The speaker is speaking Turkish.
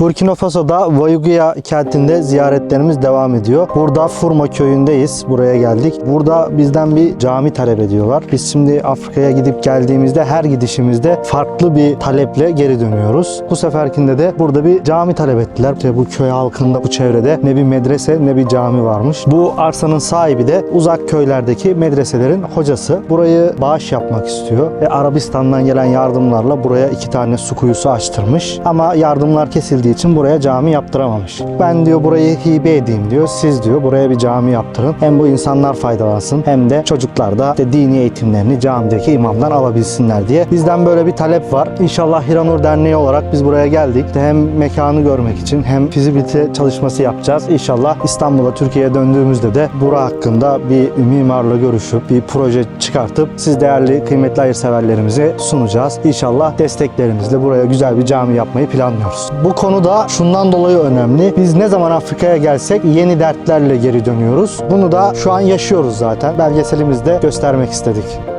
Burkina Faso'da Vayuguya kentinde ziyaretlerimiz devam ediyor. Burada Furma köyündeyiz. Buraya geldik. Burada bizden bir cami talep ediyorlar. Biz şimdi Afrika'ya gidip geldiğimizde her gidişimizde farklı bir taleple geri dönüyoruz. Bu seferkinde de burada bir cami talep ettiler. İşte bu köy halkında bu çevrede ne bir medrese ne bir cami varmış. Bu arsanın sahibi de uzak köylerdeki medreselerin hocası. Burayı bağış yapmak istiyor ve Arabistan'dan gelen yardımlarla buraya iki tane su kuyusu açtırmış. Ama yardımlar kesildiği için buraya cami yaptıramamış. Ben diyor burayı hibe edeyim diyor. Siz diyor buraya bir cami yaptırın. Hem bu insanlar faydalansın hem de çocuklar da işte dini eğitimlerini camideki imamdan alabilsinler diye. Bizden böyle bir talep var. İnşallah Hiranur Derneği olarak biz buraya geldik. Hem mekanı görmek için hem fizibilite çalışması yapacağız. İnşallah İstanbul'a Türkiye'ye döndüğümüzde de bura hakkında bir mimarla görüşüp bir proje çıkartıp siz değerli kıymetli hayırseverlerimize sunacağız. İnşallah desteklerinizle buraya güzel bir cami yapmayı planlıyoruz. Bu konu da şundan dolayı önemli. Biz ne zaman Afrika'ya gelsek yeni dertlerle geri dönüyoruz. Bunu da şu an yaşıyoruz zaten. Belgeselimizde göstermek istedik.